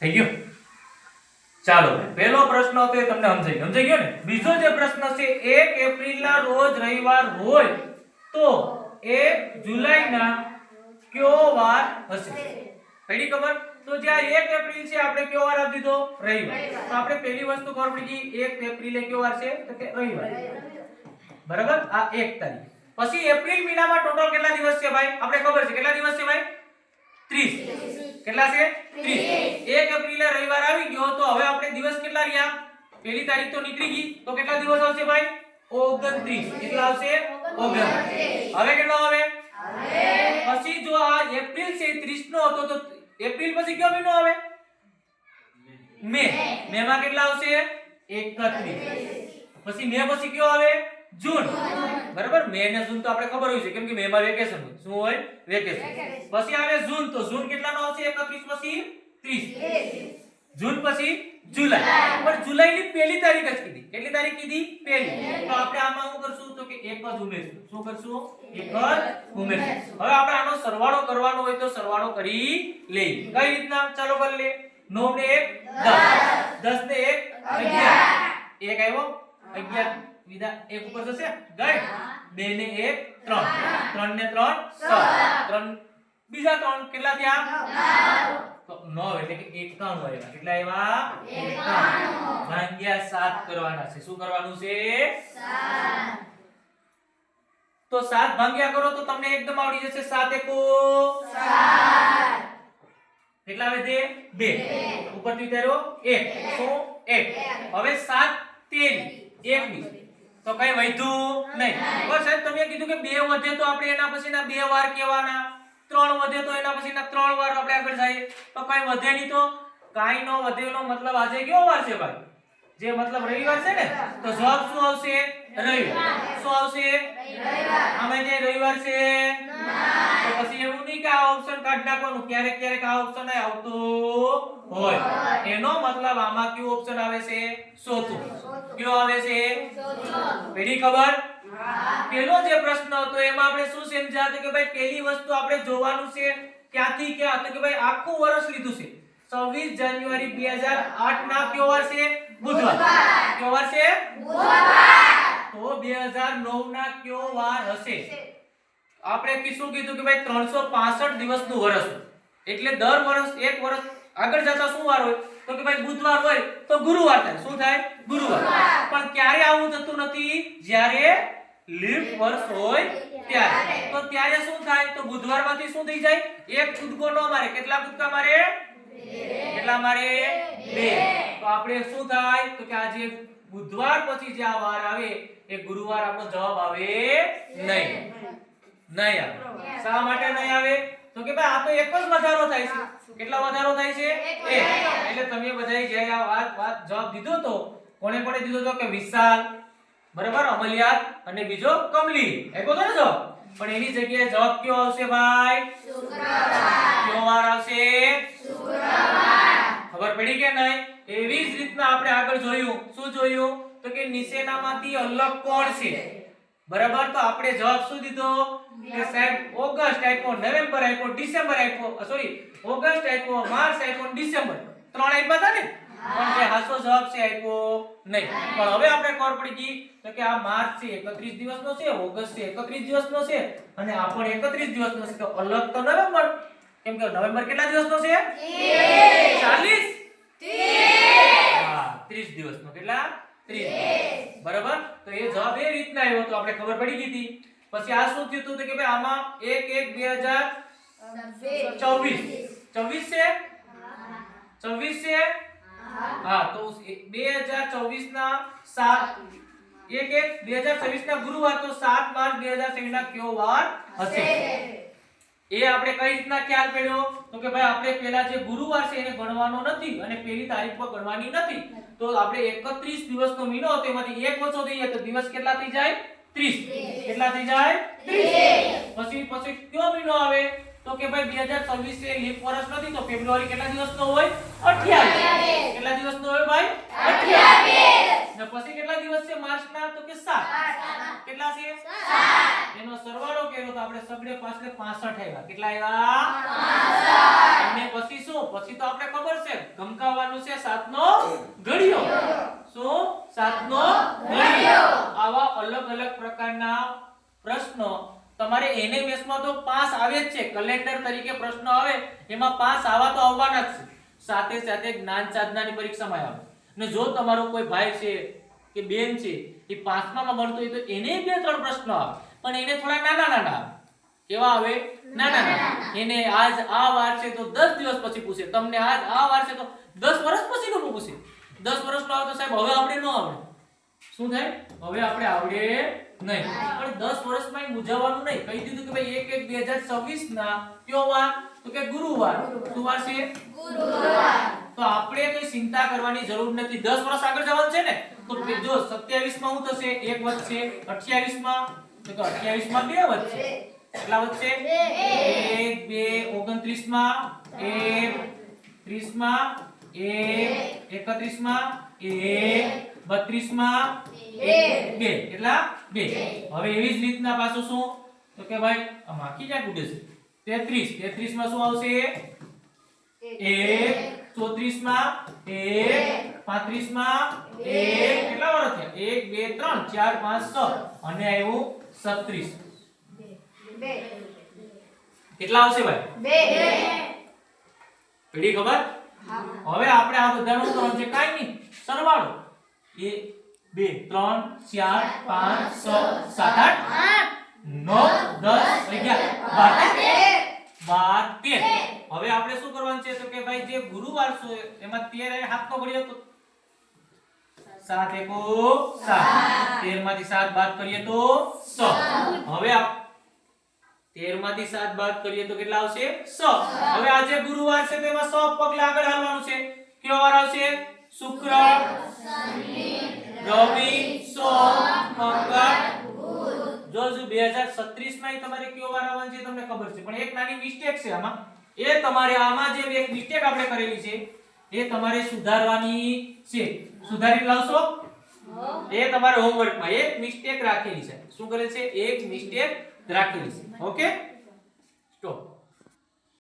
થઈ ગયું? ચાલો પહેલો પ્રશ્ન હતો એ તમને સમજાઈ ગયો. સમજાઈ ગયો ને? બીજો જે પ્રશ્ન છે એક એપ્રિલના રોજ રવિવાર હોય તો એક જુલાઈના કયો વાર હશે? પડી ખબર? તો જે આ એક એપ્રિલ છે આપણે કયો વાર આપી દીધો? રવિવાર. તો આપણે પહેલી વસ્તુ ખબર પડી ગઈ એક એપ્રિલે કયો વાર છે? તો કે રવિવાર. બરાબર? આ એક તારીખ. પછી એપ્રિલ મહિનામાં ટોટલ કેટલા દિવસ છે ભાઈ? આપણે ખબર છે કેટલા દિવસ છે ભાઈ? 30 કેટલા છે? 30 એક એપ્રિલે રવિવાર આવી ગયો તો હવે આપણે દિવસ કેટલા રહ્યા? પહેલી તારીખ તો નીકળી ગઈ. તો કેટલા દિવસ આવશે ભાઈ? 29 કેટલા આવશે 29 હવે કેટલો આવે? પછી જો આ એપ્રિલ છે 30 નો હતો તો એપ્રિલ પછી કયો મહિનો આવે? મે. મે માં કેટલા આવશે? 31 પછી મે પછી કયો આવે? જૂન. બરાબર? મે ને જૂન તો આપણે ખબર હોય છે. કેમ કે મે માં વેકેશન હોય. શું હોય? વેકેશન પછી આવે જૂન. તો જૂન કેટલાનો આવશે? 31 પછી 30 જૂન પછી જુલાઈ. પણ જુલાઈ ની પહેલી તારીખ જ કીધી. કેટલી તારીખ કીધી? પહેલી. તો આપણે આમાં શું કરશું? તો કે એક જ ઉમેરશું. શું કરશું? એક જ ઉમેરશું. હવે આપણે આનો સરવાળો કરવાનો હોય તો સરવાળો કરી લઈએ. કઈ રીતના? ચાલો કરી લે 9 ને 1 10 10 ને 1 11 એક આવ્યો? 11 વિદા એક ઉપર જશે? ગઈ? બે ને એક ત્રણ. ત્રણ ને ત્રણ છ ત્રણ. બીજા ત્રણ કેટલા થયા? તો નવ એટલે કે 91 આવ્યા કેટલા આવ્યા? 91 ભાગ્યા 7 કરવાના છે. શું કરવાનું છે? તો 7 ભાગ્યા કરો તો તમને એકદમ આવડી જશે. 7 એકો કેટલા આવે છે? 2 ઉપરથી ઉતાર્યો 1 શું? 1 હવે 7 23 21 તો કઈ વધ્યું નહીં. બસ સાહેબ તમે કીધું કે બે વધે તો આપણે એના પછીના બે વાર કહેવાના. ત્રણ વધે તો એના પછીના ત્રણ વાર આપણે આગળ જઈએ. તો કઈ વધે નહીં તો કાઈ નો વધેનો મતલબ આજે કયો વાર છે ભાઈ? જે મતલબ રવિવાર છે ને, તો જવાબ શું આવશે? રવિવાર શું આવશે? આમાં જે રવિવાર છે? તો પછી એવું નહીં કે આ ઓપ્શન કાઢી નાખવાનું. ક્યારેક ક્યારેક આ ઓપ્શન આવતું હોય. એનો મતલબ આમાં કયો ઓપ્શન આવે છે? ચોથું કયો આવે છે? પેઢી ખબર? પેલો જે પ્રશ્ન હતો એમાં આપણે શું સમજ્યા હતા કે ભાઈ પહેલી વસ્તુ આપણે જોવાનું છે ક્યાંથી ક્યાં? તો કે ભાઈ આખું વર્ષ લીધું છે. 26 જાન્યુઆરી 2008 ના કયો વાર છે બુધવાર. કયો વાર છે? તો 2009 ના કયો વાર હશે. આપણે કીશું કીધું કે ભાઈ 365 દિવસનું વર્ષ એટલે દર વર્ષ એક વર્ષ આગળ જતા શું વાર હોય? તો કે ભાઈ બુધવાર હોય તો ગુરુવાર થાય. શું થાય? ગુરુવાર. પણ ક્યારે આવું થતું નથી? જ્યારે લીપ વર્ષ હોય ત્યારે. તો ત્યારે શું થાય? તો બુધવારમાંથી શું થઈ જાય? એક કૂદકો નો મારે. કેટલા કૂદકા મારે? કેટલા મારે? બે. તો આપણે શું થાય? તો કે આજે બુધવાર પછી જે આ વાર આવે એ ગુરુવાર આપણો જવાબ આવે નહીં. નહીં આવે. શા માટે નહીં આવે? તો કે ભાઈ આ તો એક જ વધારો થાય છે. કેટલા વધારો થાય છે? એક એટલે તમે બધાએ જે આ વાત વાત જવાબ દીધો તો કોણે કોણે દીધો તો? કે વિશાલ. બરાબર અમલિયાત અને બીજો કમલી. એકો તો ને જવાબ પણ એની જગ્યાએ જવાબ કયો આવશે ભાઈ? કયો વાર આવશે? ખબર પડી કે નહીં? એવી જ રીતના આપણે આગળ જોયું. શું જોયું? તો કે નીચેનામાંથી અલગ કોણ છે? બરાબર તો આપણે જવાબ શું દીધો? કે સાહેબ ઓગસ્ટ આપ્યો નવેમ્બર આપ્યો ડિસેમ્બર આપ્યો સોરી ઓગસ્ટ આપ્યો માર્ચ આપ્યો ડિસેમ્બર. ત્રણ આપ્યા હતા ને? પણ જે હાસો જવાબ છે આપ્યો નહીં. પણ હવે આપણે ખબર પડી ગઈ તો કે આ માર્ચ છે 31 દિવસનો છે ઓગસ્ટ છે 31 દિવસનો છે અને આ પણ 31 દિવસનો છે. તો અલગ તો નવેમ્બર. કેમ કે નવેમ્બર કેટલા દિવસનો છે? 40 હા 30 દિવસનો. કેટલા? 30 બરાબર? તો એ જવાબ એ રીતના આવ્યો તો આપણે ખબર પડી ગઈ હતી. પછી આ શું થયું હતું તો કે ભાઈ આમાં 1 1 2024 24 છે? 24 છે? હા. તો 2024 ના 7 એક એક 2024 ના ગુરુવાર તો 7 માર્ચ 2023 ના કયો વાર હશે? એ આપણે કઈ રીતના ખ્યાલ પડ્યો? તો કે ભાઈ આપણે પેલા જે ગુરુવાર છે એને ગણવાનો નથી અને પેલી તારીખ પર ગણવાની નથી. તો આપણે 31 દિવસનો મહિનો હતો એમાંથી એક ઓછો થઈ જાય તો દિવસ કેટલા થઈ જાય? 30 કેટલા થઈ જાય? 30 પછી પછી કયો મહિનો આવે? તો કે ભાઈ 2026 એ લીપ વર્ષ નથી તો ફેબ્રુઆરી કેટલા દિવસનો હોય? 28 કેટલા દિવસનો હોય ભાઈ? 28 ને પછી કેટલા દિવસ છે? માર્ચના તો કે 7 કેટલા છે? એનો સરવાળો કર્યો તો આપણે સગડે પાછળ 65 આવ્યા. કેટલા આવ્યા? અને પછી શું? પછી તો આપણે ખબર છે ગમકાવાનું છે સાતનો ઘડિયો. શું? સાતનો ઘડિયો. આવા અલગ અલગ પ્રકારના પ્રશ્નો તમારે એનએમએસમાં તો પાસ આવે જ છે. કલેક્ટર તરીકે પ્રશ્નો આવે, એમાં પાસ આવા તો આવવાના જ છે. સાથે સાથે જ્ઞાન સાધનાની પરીક્ષામાં આવે. ને જો તમારો કોઈ ભાઈ છે કે બેન છે, એ પાંચમામાં ભણતો હોય તો એને બે ત્રણ પ્રશ્નો આવે. પણ એને થોડા નાના નાના આવે. કેવા આવે? નાના નાના એને આજ આ વાર છે તો 10 દિવસ પછી પૂછે. તમને આજ આ વાર છે તો 10 વર્ષ પછી નું પૂછે. 10 વર્ષનો આવે તો સાહેબ હવે આપણે ન આવડે શું થાય? હવે આપણે આવડે નહીં. પણ 10 વર્ષમાં મૂંઝાવાનું નહીં. કહી દીધું કે ભાઈ 1 1 2026 ના કયો વાર? તો કે ગુરુવાર. શું વાર છે? તો આપણે કોઈ ચિંતા કરવાની જરૂર નથી. 10 વર્ષ આગળ જવાનું છે ને તો જો 27 માં શું થશે? એક વધશે. 28 માં તો કે 28 માં બે વધશે. કેટલા વધશે? એક બે. 29 માં એક. 30 માં એક. 31 માં એક. 32 માં એક બે. કેટલા? બે. હવે એવી જ રીતના પાછું શું? તો કે ભાઈ આ માખી ક્યાં ગુડે છે? 33 33 માં શું આવશે? એક. ચોત્રીસમાં એક. પાંત્રીસમાં એક. કેટલા વર્ષ થયા? એક બે ત્રણ. ચાર પાંચ છ. અને આવ્યું છત્રીસ કેટલા આવશે ભાઈ? પેઢી ખબર? હવે આપણે આ બધા કરવાનું છે કાઈ નહીં. સરવાળો. એક બે, ત્રણ, ચાર, પાંચ, છ, સાત, આઠ, નવ, દસ, અગિયાર, બાર. હવે આપણે શું કરવાનું છે? તો કે ભાઈ જે ગુરુવાર છે, એમાં તેર એ હાથનો ઘડિયો તો? સાત એકો સાત. તેરમાંથી સાત બાદ કરીએ તો છ હવે તેરમાંથી સાત બાદ કરીએ તો કેટલા આવશે? સ. હવે આજે ગુરુવાર છે તેમાં છ પગલા આગળ હાલવાનું છે. કયો વાર આવશે? શુક્ર, રવિ, સોમ, મંગળ, જો જો 2036 માં તમારે કયો વાર આવવાનું છે તમને ખબર છે. પણ એક નાની મિસ્ટેક છે આમાં. એ તમારે આમાં જે એક મિસ્ટેક આપણે કરેલી છે, એ તમારે સુધારવાની છે. સુધારી લાવશો? એ તમારે હોમવર્કમાં એક મિસ્ટેક રાખેલી છે. શું કરે છે? એક મિસ્ટેક રાખેલી છે. Okay stop